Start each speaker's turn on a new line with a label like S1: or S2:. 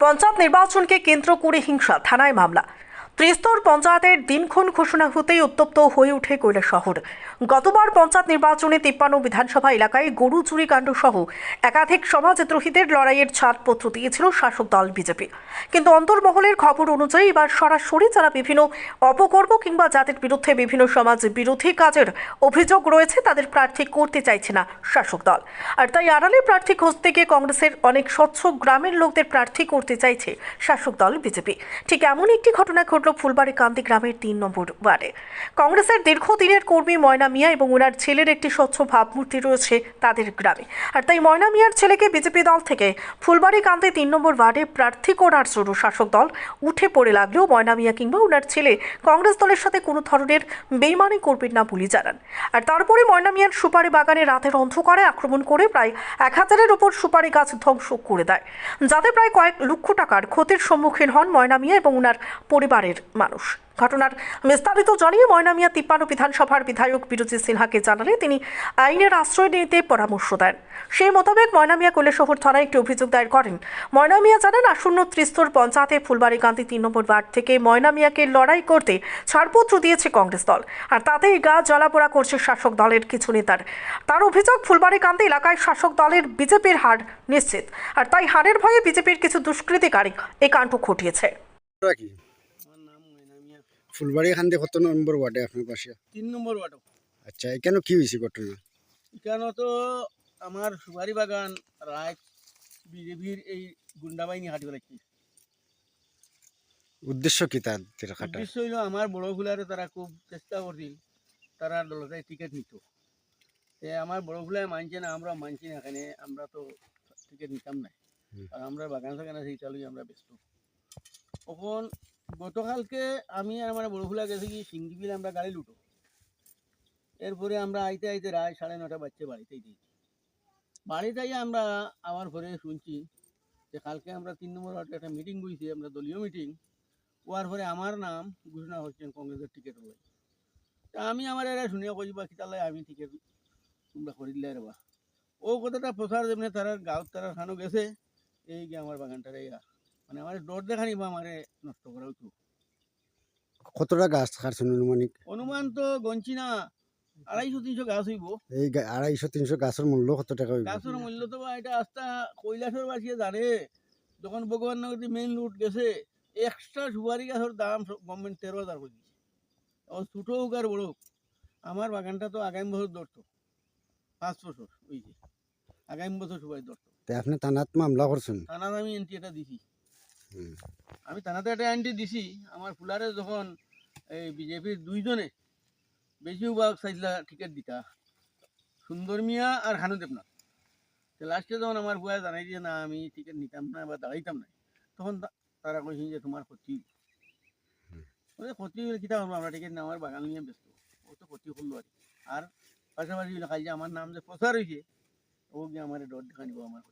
S1: পঞ্চায়েত নির্বাচনকে কেন্দ্র করে হিংসা থানায় মামলা। ত্রিস্তর পঞ্চায়েতের দিনক্ষণ ঘোষণা হতেই উত্তপ্ত হয়ে ওঠে শহর। গতবার পঞ্চায়েত নির্বাচনে তিপ্পান্ন বিধানসভা এলাকায় গরু, চুরি কাণ্ড সহ একাধিক সমাজদ্রোহীদের লড়াইয়ের ছাড়পত্র দিয়েছিল শাসক দল বিজেপি। কিন্তু অন্তর্মহলের খবর অনুযায়ী এবার সরাসরি যারা বিভিন্ন অপকর্ম কিংবা যাদের বিরুদ্ধে বিভিন্ন সমাজ বিরোধী কাজের অভিযোগ রয়েছে, তাদের প্রার্থী করতে চাইছে না শাসক দল। আর তাই আড়ালে প্রার্থী খুঁজতে গিয়ে কংগ্রেসের অনেক স্বচ্ছ গ্রামের লোকদের প্রার্থী করতে চাইছে শাসক দল বিজেপি। ঠিক এমন একটি ঘটনা ঘটল ফুলবাড়ি কান্দি গ্রামের তিন নম্বর ওয়ার্ডে। কংগ্রেসের দীর্ঘদিনের কর্মী ময়না মিয়া এবং ওনার ছেলের একটি স্বচ্ছ ভাবমূর্তি রয়েছে তাদের গ্রামে। আর তাই ময়না মিয়ার ছেলেকে বিজেপি দল থেকে ফুলবাড়ি কান্দি তিন নম্বর ওয়ার্ডে প্রার্থী করার জন্য শাসক দল উঠে পড়ে লাগলেও ময়না মিয়া কিংবা ওনার ছেলে কংগ্রেস দলের সাথে কোনো ধরনের বেইমানি করবেন না বলে জানান। আর তারপরে ময়না মিয়ার সুপারি বাগানে রাতের অন্ধকারে আক্রমণ করে প্রায় এক হাজারের উপর সুপারি গাছ ধ্বংস করে দেয়। যাতে প্রায় কয়েক লক্ষ টাকার ক্ষতির সম্মুখীন হন ময়নামিয়া এবং ওনার পরিবারের মানুষ। ঘটনার বিস্তারিত জানিয়ে ময়না মিয়া তিপ্পান্ন বিধানসভার বিধায়ক বিরোচী সিনহাকে জানালে তিনি আইনের আশ্রয় নিতে পরামর্শ দেন। সেই মোতাবেক ময়না মিয়া কৈলাসহর থানায় একটি অভিযোগ দায়ের করেন। ময়না মিয়া জানান, আসন্ন ত্রিস্তর পঞ্চায়েতে ফুলবাড়ি গান্ধী তিন নম্বর ওয়ার্ড থেকে ময়না মিয়াকে লড়াই করতে ছাড়পত্র দিয়েছে কংগ্রেস দল। আর তাতেই গা জ্বলাপোড়া করছে শাসক দলের কিছু নেতার। তার অভিযোগ, ফুলবাড়ি কান্দি এলাকায় শাসক দলের বিজেপির হার নিশ্চিত। আর তাই হারের ভয়ে বিজেপির কিছু দুষ্কৃতিকারী কাণ্ড ঘটিয়েছে
S2: আপনারা কি
S3: আমার নাম ময়না
S2: ফুলবাড়ি খান্দি কত নম্বর ওয়ার্ডে আপনার পাশে?
S3: তিন নম্বর ওয়ার্ড।
S2: আচ্ছা এখানে কি হয়েছে ঘটনা?
S3: এখানে তো আমার সুপারি বাগান রায় বিজেপির এই গুন্ডা বাহিনী হাঁটি লাগছে
S2: উদ্দেশ্য কি তাদের খাটা
S3: উদ্দেশ্য হইল আমার বড় ফুলারে তারা খুব চেষ্টা করছিল তারা দলতে টিকিট নিত। তে আমার বড় ফুলায় মানছে না আমরা মানছি না এখানে আমরা তো টিকিট নিতাম না। আর আমরা বাগান সাগান আছে এটা লই আমরা ব্যস্ত। তখন গতকালকে আমি আর আমার বড় ফুলা গেছি কি সিঙ্গিবিল আমরা গাড়ি লুটো। এরপরে আমরা আইতে আইতে রায় সাড়ে নটা বাচ্চা বাড়িতেই দিই বাড়িতে আমরা আমার ঘরে শুনছি যে কালকে আমরা তিন নম্বর একটা মিটিং বইছি আমরা দলীয় মিটিং হওয়ার পরে আমার নাম ঘোষণা হচ্ছেন কংগ্রেসের টিকিট হলে তা আমি আমার এরা শুনিয়া কই বা কিতালে আমি টিকিট তোমরা করিলে রে বা ও কথাটা প্রচার যেমনি তারা গাঁত তারা খানো গেছে। এই যে আমার বাগানটারে ইয়া মানে আমার ডর দেখানি বা আমারে নষ্ট করা হতো
S2: কতটা গাছ কাটছেন অনুমানিক?
S3: অনুমান তো গঞ্চি না আড়াইশো তিনশো গাছ হইব।
S2: এই আড়াইশো তিনশো গাছের মূল্য কত টাকা হইব?
S3: গাছের মূল্য তো বা এটা আস্তা কৈলাসের বাসিয়ে জানে যখন ভগবান নগরী মেইন রুট গেছে এক্সট্রা সুপারি গাছের দাম গভর্নমেন্ট তেরো হাজার করে দিচ্ছে ও ছোটো হোক আর বড় হোক আমার বাগানটা তো আগামী বছর ধরতো। পাঁচ বছর ওই যে। আগামী বছর সুপারি ধরতো।
S2: আপনি থানাত মামলা করছেন?
S3: থানাত আমি এন্ট্রি এটা দিছি। আমি থানাতে একটা এন্ট্রি দিছি আমার ফুলারে যখন এই বিজেপির দুইজনে বেশিরভাগ চাইছিলা টিকিট দিতা সুন্দর মিয়া আর হানু দেবনাথ। তো লাস্টে যখন আমার বুয়া জানাই দিয়ে না আমি টিকিট নিতাম না বা দাঁড়াইতাম না। তখন তারা কইছে যে তোমার ক্ষতি। বলে ক্ষতি হলে কিতা করব আমরা টিকিট নেওয়ার বাগান নিয়ে ব্যস্ত। ও তো ক্ষতি করল আর আর পাশাপাশি খালি যে আমার নাম যে প্রচার হয়েছে ও গিয়ে আমার ডর দেখা নিব আমার